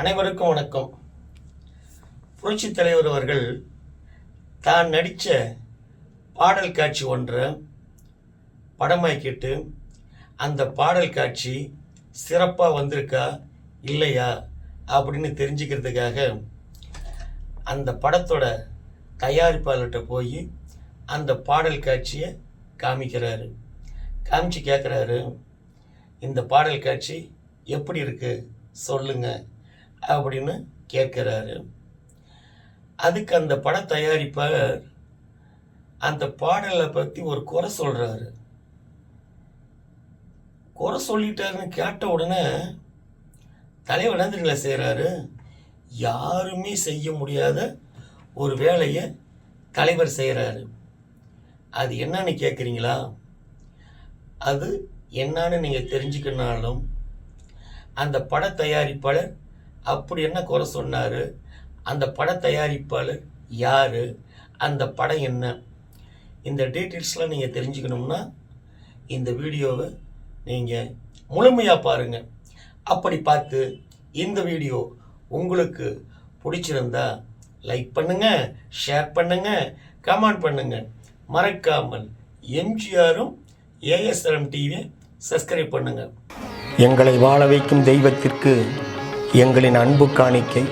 அனைவருக்கும் வணக்கம். புரட்சித் தலைவர் அவர்கள் தான் நடித்த பாடல் காட்சி ஒன்றை படமாக்கிட்டு அந்த பாடல் காட்சி சிறப்பாக வந்திருக்கா இல்லையா அப்படின்னு தெரிஞ்சுக்கிறதுக்காக அந்த படத்தோட தயாரிப்பாளர்கிட்ட போய் அந்த பாடல் காட்சியை காமிக்கிறாரு. காமிச்சு கேட்குறாரு இந்த பாடல் காட்சி எப்படி இருக்குது சொல்லுங்கள் அப்படின்னு கேட்குறாரு. அதுக்கு அந்த பட தயாரிப்பாளர் அந்த பாடலை பற்றி ஒரு குறை சொல்கிறாரு குறை சொல்லிட்டாருன்னு கேட்ட உடனே தலைவர் செய்கிறாரு யாருமே செய்ய முடியாத ஒரு வேலையை தலைவர் செய்கிறாரு அது என்னன்னு கேட்குறீங்களா அது என்னன்னு நீங்கள் தெரிஞ்சுக்கணுனாலும் அந்த பட தயாரிப்பாளர் அப்படி என்ன குறை சொன்னார்? அந்த பட தயாரிப்பாளர் யார்? அந்த படம் என்ன? இந்த டீட்டெயில்ஸ்லாம் நீங்கள் தெரிஞ்சுக்கணும்னா இந்த வீடியோவை நீங்கள் முழுமையாக பாருங்கள் அப்படி பார்த்து இந்த வீடியோ உங்களுக்கு பிடிச்சிருந்தா லைக் பண்ணுங்கள் ஷேர் பண்ணுங்கள் கமெண்ட் பண்ணுங்கள் மறக்காமல் எம்ஜிஆரும் ஏஎஸ்எம் டிவியை சப்ஸ்கிரைப் பண்ணுங்கள் எங்களை வாழ வைக்கும் தெய்வத்திற்கு எங்களின் அன்பு காணிக்கை.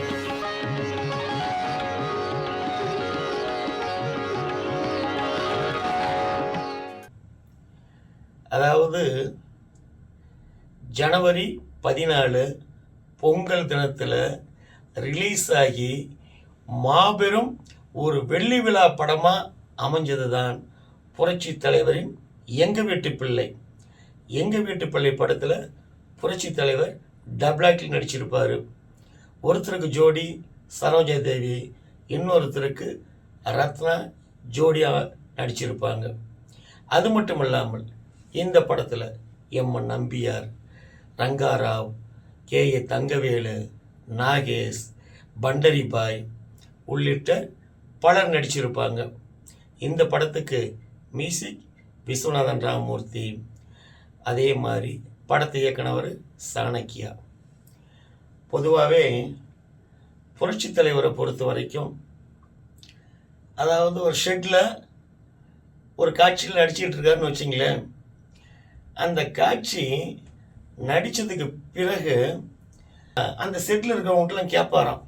அதாவது ஜனவரி பதினாலு பொங்கல் தினத்தில் ரிலீஸ் ஆகி மாபெரும் ஒரு வெள்ளி விழா படமாக அமைஞ்சது தான் புரட்சி தலைவரின் எங்கள் வீட்டு பிள்ளை. எங்கள் வீட்டு பிள்ளை படத்தில் புரட்சி தலைவர் டபுள் ஆக்டில் நடிச்சிருப்பார். ஒருத்தருக்கு ஜோடி சரோஜா தேவி இன்னொருத்தருக்கு ரத்னா ஜோடியாக நடிச்சிருப்பாங்க. அது மட்டும் இல்லாமல் இந்த படத்தில் M N Nambiar Rangarao K. A. Thangavelu Nagesh Pandaribai உள்ளிட்ட பலர் நடிச்சிருப்பாங்க. இந்த படத்துக்கு மியூசிக் விஸ்வநாதன் ராமமூர்த்தி அதே மாதிரி படத்தை இயக்குனவர் சாணக்கியா பொதுவாகவே புரட்சித் தலைவரை பொறுத்த வரைக்கும் அதாவது ஒரு ஷெட்டில் ஒரு காட்சியில் நடிச்சிக்கிட்டு இருக்காருன்னு வச்சிங்களேன் அந்த காட்சி நடித்ததுக்கு பிறகு அந்த செட்டில் இருக்கிறவங்கட்டெல்லாம் கேட்பாராம்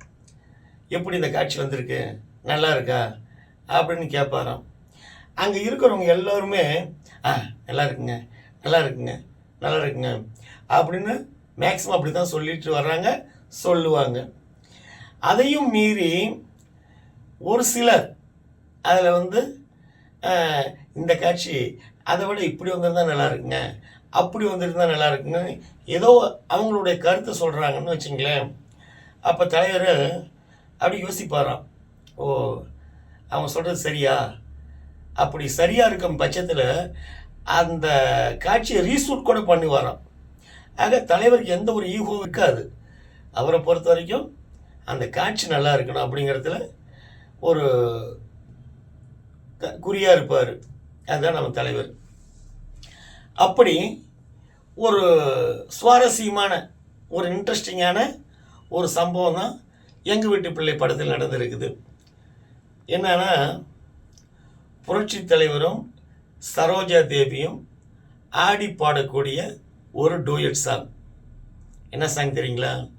எப்படி இந்த காட்சி வந்திருக்கு? நல்லா இருக்கா? அப்படின்னு கேட்பாராம். அங்கே இருக்கிறவங்க எல்லோருமே ஆ நல்லா இருக்குங்க நல்லா இருக்குங்க. நல்லா இருக்குங்க அப்படின்னு மேக்ஸிமம் அப்படி தான் சொல்லிட்டு வர்றாங்க சொல்லுவாங்க. அதையும் மீறி ஒரு சிலர் அதில் வந்து இந்த காட்சி அதை விட இப்படி வந்திருந்தால் நல்லா இருக்குங்க அப்படி வந்திருந்தால் நல்லா இருக்குங்க ஏதோ அவங்களுடைய கருத்தை சொல்கிறாங்கன்னு வச்சுங்களேன். அப்போ தலைவர் அப்படி யோசிப்பாராம். ஓ அவங்க சொல்கிறது சரியா? அப்படி சரியாக இருக்கும் பட்சத்தில் அந்த காட்சியை ரீசூட் கூட பண்ணி வரோம் ஆக தலைவருக்கு எந்த ஒரு ஈகோ இருக்காது. அவரை பொறுத்த வரைக்கும் அந்த காட்சி நல்லா இருக்கணும் அப்படிங்கிறதுல ஒரு குறியாக இருப்பார். அதுதான் நம்ம தலைவர். அப்படி ஒரு சுவாரஸ்யமான ஒரு இன்ட்ரெஸ்டிங்கான ஒரு சம்பவம் தான் எங்கள் வீட்டு பிள்ளை படத்தில் நடந்திருக்குது. என்னன்னா புரட்சி தலைவரும் சரோஜா தேவியும் ஆடி பாடக்கூடிய ஒரு டூயட் சாங். என்ன சாங் தெரியுங்களா?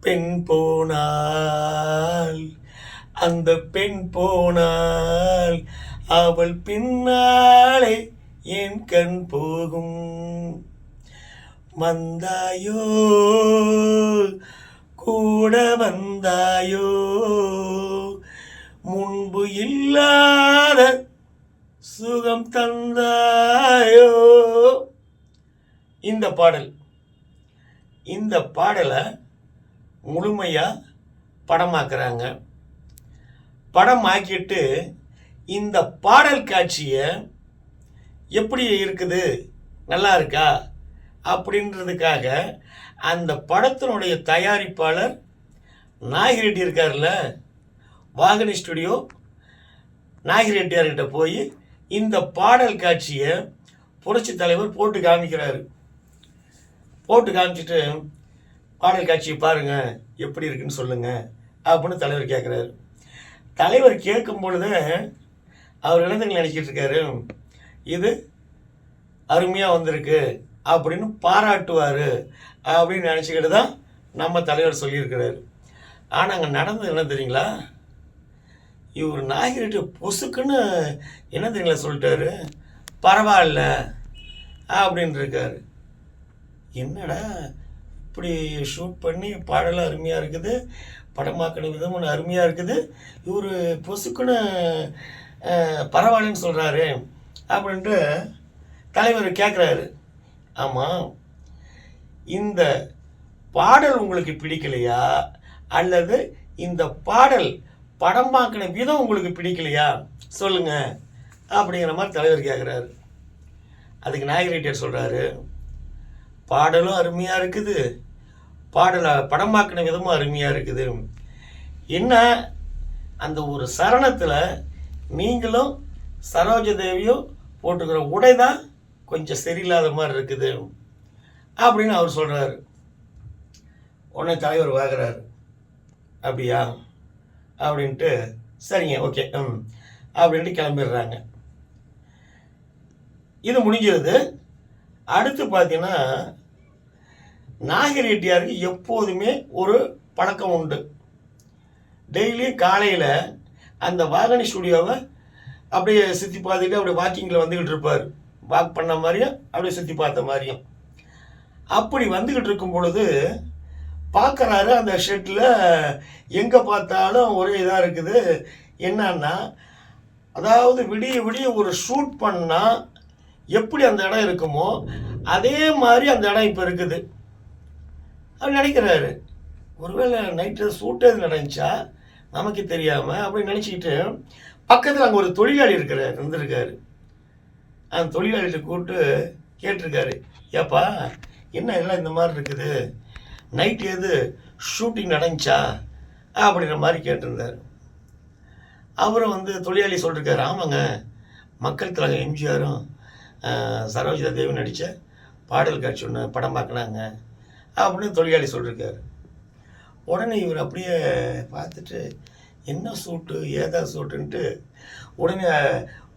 பெண் போனால் அந்த பெண் போனால் அவள் பின்னாலே என் கண் போகும். வந்தாயோ கூட வந்தாயோ முன்பு இல்லாத சுகம் தந்தாயோ? இந்த பாடல். இந்த பாடலை முழுமையாக படமாக்குறாங்க. படமாக்கிட்டு இந்த பாடல் காட்சியை எப்படி இருக்குது? நல்லா இருக்கா? அப்படின்றதுக்காக அந்த படத்தினுடைய தயாரிப்பாளர் நாகிரெட்டி இருக்கார்ல? வாகனி ஸ்டுடியோ நாகிரெட்டியார்கிட்ட போய் இந்த பாடல் காட்சியை புரட்சி தலைவர் போட்டு காமிக்கிறாரு. போட்டு காமிச்சிட்டு பாடல் காட்சியை பாருங்க எப்படி இருக்குன்னு சொல்லுங்க அப்படின்னு தலைவர் கேட்குறாரு தலைவர் கேட்கும் பொழுது அவர் இளைஞர்கள் நினைச்சிட்டு இருக்காரு? இது அருமையாக வந்திருக்கு அப்படின்னு பாராட்டுவார் அப்படின்னு நினச்சிக்கிட்டு தான் நம்ம தலைவர் சொல்லியிருக்கிறாரு. ஆனால் அங்கே நடந்தது என்ன தெரியுங்களா? இவர் நாயகிட்ட பொசுக்குன்னு என்ன தெரியுங்களா சொல்லிட்டாரு? பரவாயில்ல அப்படின்ட்டுருக்காரு என்னடா இப்படி ஷூட் பண்ணி பாடலாம் அருமையாக இருக்குது படமாக்கின விதமும் அருமையாக இருக்குது இவர் பொசுக்குன்னு பரவாயில்லன்னு சொல்கிறாரு அப்படின்ட்டு தலைவர் கேட்குறாரு ஆமாம் இந்த பாடல் உங்களுக்கு பிடிக்கலையா? அல்லது இந்த பாடல் படமாக்கின விதம் உங்களுக்கு பிடிக்கலையா? சொல்லுங்க. அப்படிங்கிற மாதிரி தலைவர் கேட்குறாரு அதுக்கு நாயகரேட்டியர் சொல்கிறாரு பாடலும் அருமையாக இருக்குது. பாடலை படமாக்கின விதமும் அருமையாக இருக்குது. என்ன? அந்த ஒரு சரணத்தில் நீங்களும் சரோஜ தேவியும் போட்டுக்கிற உடை தான் கொஞ்சம் சரியில்லாத மாதிரி இருக்குது. அப்படின்னு அவர் சொல்கிறாரு உடனே தலைவர் வாங்குறாரு. அப்படியா? அப்படின்ட்டு சரிங்க ஓகே ம் அப்படின்ட்டு கிளம்பிடுறாங்க. இது முடிஞ்சிருது அடுத்து பார்த்தீங்கன்னா நாகர் ரெட்டியாருக்கு எப்போதுமே ஒரு பழக்கம் உண்டு. டெய்லியும் காலையில் அந்த வாகனி ஸ்டுடியோவை அப்படியே சுற்றி பார்த்துட்டு அப்படியே வாக்கிங்கில் வந்துக்கிட்டு இருப்பார். வாக் பண்ண மாதிரியும் அப்படியே சுற்றி பார்த்த மாதிரியும். அப்படி வந்துக்கிட்டு இருக்கும் பொழுது பார்க்குறாரு அந்த ஷெட்டில் எங்கே பார்த்தாலும் ஒரே இதாக இருக்குது. என்னன்னா அதாவது விடிய விடிய ஒரு ஷூட் பண்ணால் எப்படி அந்த இடம் இருக்குமோ அதே மாதிரி அந்த இடம் இப்போ இருக்குது. அவர் நினைக்கிறாரு ஒருவேளை நைட்டு ஷூட்டே எது நடந்துச்சா? நமக்கு தெரியாமல் அப்படி நினச்சிக்கிட்டு பக்கத்தில் அங்கே ஒரு தொழிலாளி இருக்கிறார் இருந்திருக்காரு. அந்த தொழிலாளிகிட்ட கூப்பிட்டு கேட்டிருக்காரு. ஏப்பா என்ன எல்லாம் இந்த மாதிரி இருக்குது? நைட் எது ஷூட்டிங் நடந்துச்சா அப்படிங்கிற மாதிரி கேட்டிருந்தார். அவரும் வந்து தொழிலாளி சொல்லிருக்காரு ஆமாங்க மக்கள் தலைவர் எம்ஜிஆரும் சரோஜிதா தேவி நடித்த பாடல் காட்சி ஒன்று படம் பார்க்கலாங்க அப்படின்னு தொழிலாளி சொல்லியிருக்காரு உடனே இவர் அப்படியே பார்த்துட்டு என்ன சூட்டு ஏதா சூட்டுன்ட்டு உடனே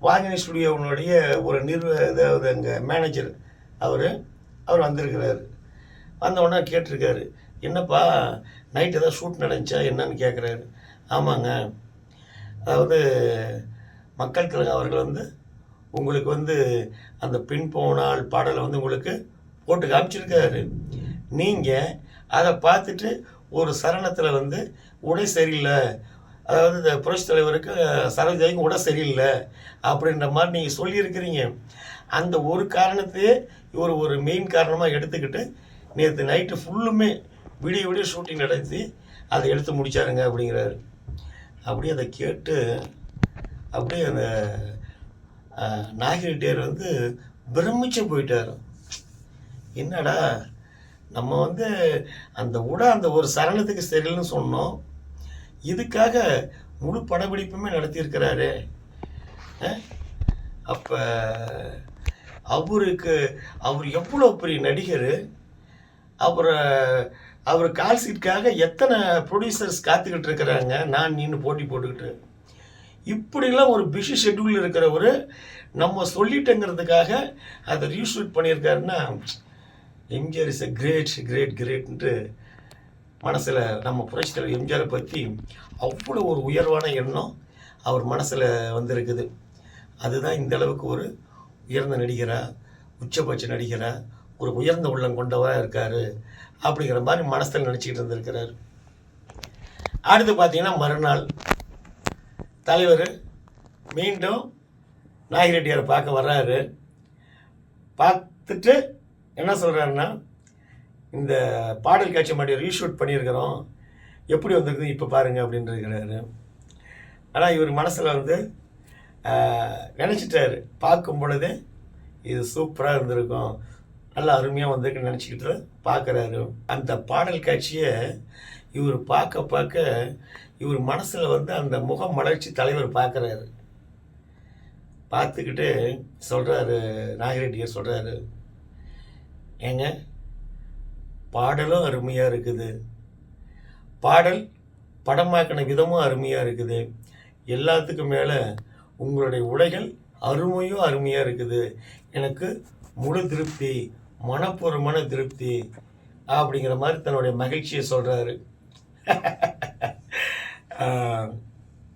வாகினி ஸ்டுடியோனுடைய ஒரு நிர்வ அதாவது அங்கே மேனேஜர் அவர் அவர் வந்திருக்கிறாரு. வந்தவொடனே கேட்டிருக்காரு என்னப்பா நைட் ஏதாவது ஷூட் நடந்துச்சா? என்னன்னு கேட்குறாரு ஆமாங்க. அதாவது மக்கள் கழகம் அவர்கள் வந்து உங்களுக்கு வந்து அந்த பின் போனால் பாடலை வந்து உங்களுக்கு போட்டு காமிச்சிருக்காரு. நீங்கள் அதை பார்த்துட்டு ஒரு சரணத்தில் வந்து உடை சரியில்லை. அதாவது இந்த புரட்சி தலைவருக்கு சரோஜாவுக்கு உடை சரியில்லை. அப்படின்ற மாதிரி நீங்கள் சொல்லியிருக்கிறீங்க. அந்த ஒரு காரணத்தையே இவர் ஒரு மெயின் காரணமாக எடுத்துக்கிட்டு நேற்று நைட்டு ஃபுல்லுமே விடிய விடிய ஷூட்டிங் நடத்தி அதை எடுத்து முடிச்சாருங்க அப்படிங்கிறாரு. அப்படியே அதை கேட்டு அப்படியே அந்த நாகிரிட்டேர் வந்து பிரமிச்சு போயிட்டார். என்னடா நம்ம வந்து அந்த உடை அந்த ஒரு சரணத்துக்கு சரியில்லைன்னு சொன்னோம். இதுக்காக முழு படப்பிடிப்புமே நடத்தியிருக்கிறாரு. அப்போ அவருக்கு அவர் எவ்வளோ பெரிய நடிகர்? அப்புறம் அவர் கால் சீட்டுக்காக எத்தனை ப்ரொடியூசர்ஸ் காத்துக்கிட்டு இருக்கிறாங்க நான் நின்று போட்டி போட்டுக்கிட்டு இப்படிலாம் ஒரு பிஸி ஷெட்யூல் இருக்கிறவர் நம்ம சொல்லிட்டேங்கிறதுக்காக அதை ரீஷூட் பண்ணியிருக்காருன்னா MGR is a great great கிரேட்ன்ட்டு மனசில் நம்ம புரட்சி தலைவர் எம்ஜிஆரை பற்றி அவ்வளோ ஒரு உயர்வான எண்ணம் அவர் மனசில் வந்திருக்குது. அதுதான் இந்த அளவுக்கு ஒரு உயர்ந்த நடிகராக உச்சபட்ச நடிகராக ஒரு உயர்ந்த உள்ளம் கொண்டவராக இருக்கார் அப்படிங்கிற மாதிரி மனசில் நினச்சிக்கிட்டு இருந்திருக்கிறார். அடுத்து பார்த்தீங்கன்னா மறுநாள் தலைவர் மீண்டும் நாகிரெட்டியாரை பார்க்க வர்றாரு. பார்த்துட்டு என்ன சொல்கிறாருன்னா இந்த பாடல் காட்சி மாதிரி ரீஷூட் பண்ணியிருக்கிறோம். எப்படி வந்திருக்குது இப்போ பாருங்கள் அப்படின்னு இருக்கிறாரு ஆனால் இவர் மனசில் வந்து நினச்சிட்டாரு. பார்க்கும் பொழுதே இது சூப்பராக இருந்திருக்கும். நல்லா அருமையாக வந்திருக்குன்னு நினச்சிக்கிட்டு பார்க்குறாரு அந்த பாடல் காட்சியை இவர் பார்க்க பார்க்க இவர் மனசில் வந்து அந்த முகம் மலர்ச்சி தலைவர் பார்க்குறாரு பார்த்துக்கிட்டு சொல்கிறாரு நாகரெட்டியர் சொல்கிறாரு ஏங்க பாடலும் அருமையாக இருக்குது. பாடல் படமாக்கின விதமும் அருமையாக இருக்குது. எல்லாத்துக்கும் மேலே உங்களுடைய உடைகள் அருமையும் அருமையாக இருக்குது. எனக்கு முழு திருப்தி. மனப்பூர்வமான திருப்தி அப்படிங்கிற மாதிரி தன்னுடைய மகிழ்ச்சியை சொல்கிறாரு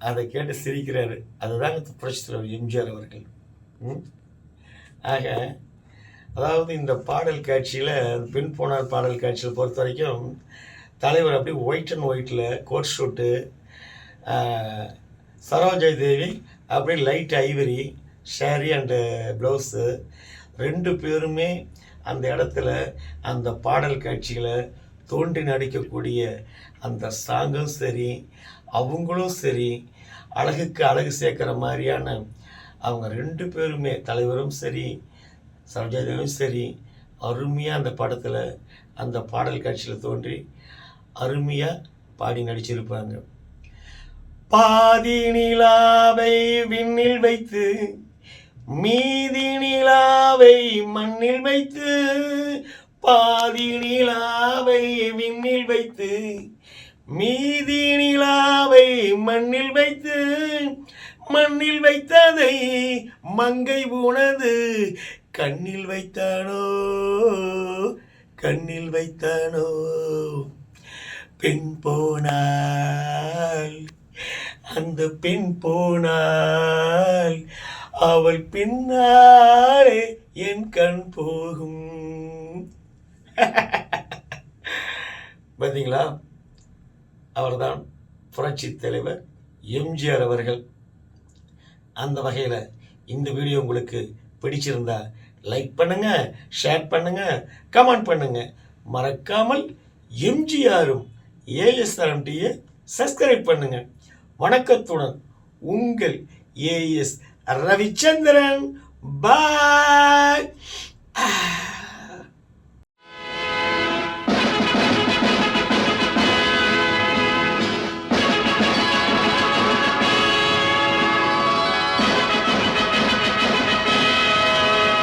அதை கேட்டு சிரிக்கிறாரு. அதுதாங்க புரட்சித்தலைவர் எம்ஜிஆர் அவர்கள். ஆக அதாவது இந்த பாடல் காட்சியில் பெண் போனார் பாடல் காட்சியில் பொறுத்த வரைக்கும் தலைவர் அப்படியே ஒயிட் அண்ட் ஒயிட்டில் கோட் ஷூட்டு சரோஜா தேவி அப்படியே light ivory sari and blouse ரெண்டு பேருமே அந்த இடத்துல அந்த பாடல் காட்சிகளை தோன்றி நடிக்கக்கூடிய அந்த சாங்கும் சரி அவங்களும் சரி அழகுக்கு அழகு சேர்க்குற மாதிரியான அவங்க ரெண்டு பேருமே தலைவரும் சரி சரோஜாதேவும் சரி அருமையாக அந்த படத்தில் அந்த பாடல் காட்சியில் தோன்றி அருமையாக பாடி நடிச்சிருப்பாங்க. பாதி நிலாவை விண்ணில் வைத்து மீதி நிலாவை மண்ணில் வைத்து பாதி நிலாவை விண்ணில் வைத்து மீதி நிலாவை மண்ணில் வைத்து மண்ணில் வைத்ததை மங்கை உனது கண்ணில் வைத்தானோ கண்ணில் வைத்தானோ பெண் போனால் அந்த பெண் போனால் அவள் பின்னாலே என் கண் போகும். பார்த்தீங்களா அவர்தான் புரட்சி தலைவர் எம்ஜிஆர் அவர்கள். அந்த வகையில் இந்த வீடியோ உங்களுக்கு பிடிச்சிருந்தா லைக் பண்ணுங்க ஷேர் பண்ணுங்க கமெண்ட் பண்ணுங்க. மறக்காமல் எம்ஜிஆரும் ஏஎஸ்ஆர்எம்டியை சப்ஸ்கிரைப் பண்ணுங்க. வணக்கத்துடன் உங்கள் ஏஎஸ் ரவிச்சந்திரன் பாய்